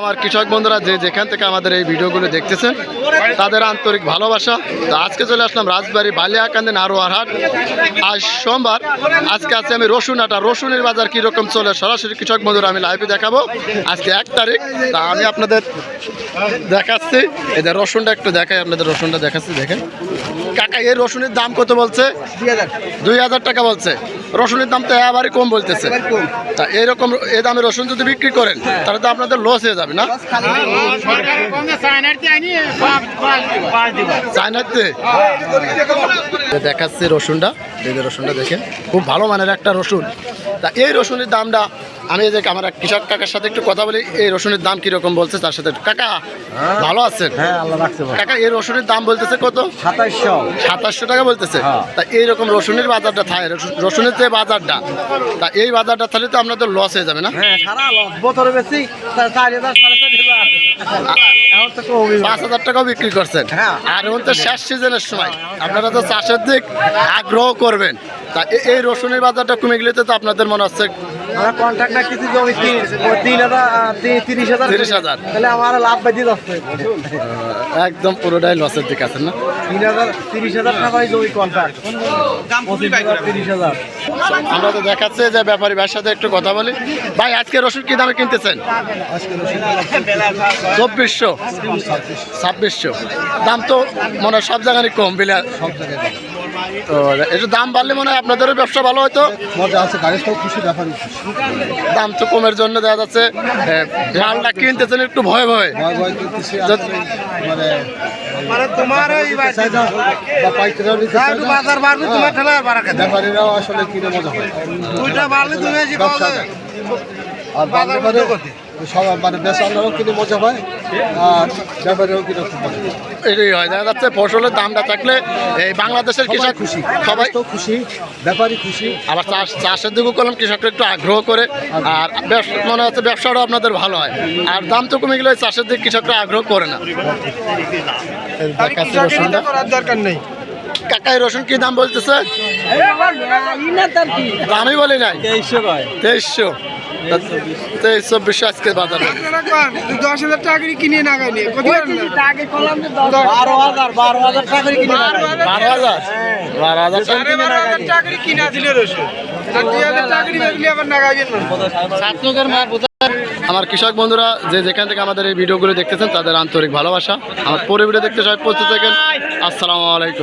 আমার কৃষক বন্ধুরা যে যেখান থেকে আমাদের এই ভিডিওগুলো দেখতেছেন তাদের আন্তরিক ভালোবাসা। তো আজকে চলে আসলাম রাজবাড়ি বালিয়াকান্দি নারোয়ার হাট আজ সোমবার আজকে আছে আমি রসুন আটা। রসুনের বাজার কীরকম চলে সরাসরি কৃষক বন্ধুরা আমি লাইভে দেখাবো। আজকে এক তারিখ তা আমি আপনাদের দেখাচ্ছি। এই যে রসুনটা একটু দেখাই আপনাদের রসুনটা দেখাচ্ছি দেখেন। কাকা এই রসুনের দাম কত বলছে? দুই হাজার টাকা বলছে। রসুনের দাম তো এবারই কম বলতেছে। তা এইরকম এই দামে রসুন যদি বিক্রি করেন তাহলে তো আপনাদের লস হয়ে যাবে। না? চায়নাতে দেখাচ্ছে রসুনটা। এই রসুনটা দেখেন। খুব ভালো মানের একটা রসুন। তা এই রসুনের দামটা আমি এই যে আমার এক কৃষক কাকার সাথে একটু কথা বলি এই রসুনের দাম কীরকম বলছে তার সাথে? কাকা ভালো আছেন? হ্যাঁ কাকা এই রসুনের দাম বলতেছে কত? সাতাশশো সাতাশশো টাকা বলতেছে। হ্যাঁ। তা এইরকম রসুনের বাজারটা থাকে রসুন- রসুনের যে বাজারটা তা এই বাজারটা থাকলে তো আপনাদের লস হয়ে যাবে না? হ্যাঁ সারা লস বছর বেশি চার হাজার সাড়ে চার হাজার। এখন তো কমই পাঁচ হাজার টাকাও বিক্রি করছেন। হ্যাঁ। আর এখন তো শেষ সিজনের সময়। আপনারা তো চাষের দিক আগ্রহ করবেন। তা এই রসুনের বাজারটা কমে গেলে তো আপনাদের মনে হচ্ছে আমরা কন্ট্রাক্ট না কিছু জমি তিন হাজার আহ, তি- তিরিশ হাজার তাহলে আমার লাভ বাজি যাচ্ছে। একদম পুরোটাই লসের দিকে আছেন না? তিন হাজার তিরিশ হাজার টাকায় জমি কন্ট্রাক্ট তিরিশ হাজার। আমরা তো দেখাচ্ছে যে ব্যাপারী ভাইয়ের সাথে একটু কথা বলি। ভাই আজকে রসুন কি দামে কিনতেছেন? চব্বিশশো। ছাব্বিশশো। দাম তো মনে হয় সব জায়গায় কম বিলে সব জায়গায় তো একটু দাম বাড়লে মনে হয় আপনাদেরও ব্যবসা ভালো হয়তো। মজা আছে গাড়িটাও খুশি ব্যাপারই দাম তো কমের জন্য দেখা যাচ্ছে মালটা কিনতেছেন একটু ভয়ে ভয়ে। ভয় ভয় মানে তোমার। বাজার বাড়বে ব্যাপারীরাও আসলে কিনে মজা হয় দুইটা বাড়লে তুমি আর বাজার ব্যাপারে সব মানে কিনে মজা আর ব্যাপারেও। এটাই হয় দেখা যাচ্ছে ফসলের দামটা থাকলে এই বাংলাদেশের কৃষক খুশি সবাই তো খুশি ব্যাপারী খুশি। আবার চাষ চাষের দিকেও করলাম কৃষকরা একটু আগ্রহ করে আর ব্যবসা মনে হচ্ছে ব্যবসাটাও আপনাদের ভালো হয়। আর দাম তো কমে গেলে চাষের দিকে কৃষকরা আগ্রহ করে না। করার দরকার নেই? কাকাই রসুন কি দাম বলতেছে? দামই বলি নাই। তেইশশো। তেইশ চব্বিশশো আজকে বাজারে দশ হাজার টাকা কিনে না গাইনি বারো হাজার। বারো হাজার টাকা কিনে বারো হাজার বারো হাজার? টাকা সাড়ে বারো হাজার টাকা করে কিনা দিলে রসুন। আর দুই হাজার টাকা করে বেচলে আবার না গাইবেন না। আমার কৃষক বন্ধুরা যে যেখান থেকে আমাদের এই ভিডিওগুলো দেখতেছেন তাদের আন্তরিক ভালোবাসা। আমার পরে ভিডিও দেখতে সবাই পৌঁছে থাকেন। আসসালামু আলাইকুম।